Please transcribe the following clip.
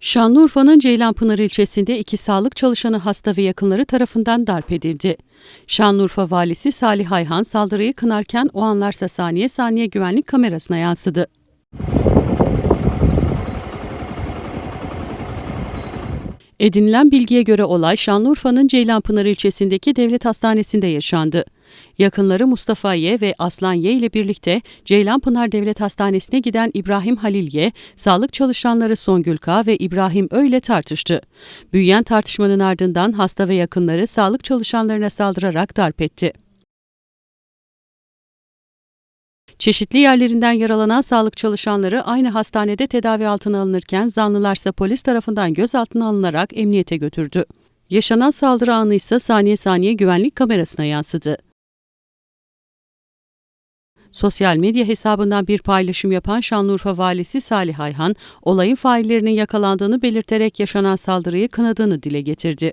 Şanlıurfa'nın Ceylanpınar ilçesinde iki sağlık çalışanı hasta ve yakınları tarafından darp edildi. Şanlıurfa valisi Salih Ayhan saldırıyı kınarken o anlarsa saniye saniye güvenlik kamerasına yansıdı. Edinilen bilgiye göre olay Şanlıurfa'nın Ceylanpınar ilçesindeki devlet hastanesinde yaşandı. Yakınları Mustafa Y ve Aslan Y ile birlikte Ceylanpınar Devlet Hastanesi'ne giden İbrahim Halil Y, sağlık çalışanları Songül K ve İbrahim Ö ile tartıştı. Büyüyen tartışmanın ardından hasta ve yakınları sağlık çalışanlarına saldırarak darp etti. Çeşitli yerlerinden yaralanan sağlık çalışanları aynı hastanede tedavi altına alınırken zanlılarsa polis tarafından gözaltına alınarak emniyete götürdü. Yaşanan saldırı anı ise saniye saniye güvenlik kamerasına yansıdı. Sosyal medya hesabından bir paylaşım yapan Şanlıurfa valisi Salih Ayhan, olayın faillerinin yakalandığını belirterek yaşanan saldırıyı kınadığını dile getirdi.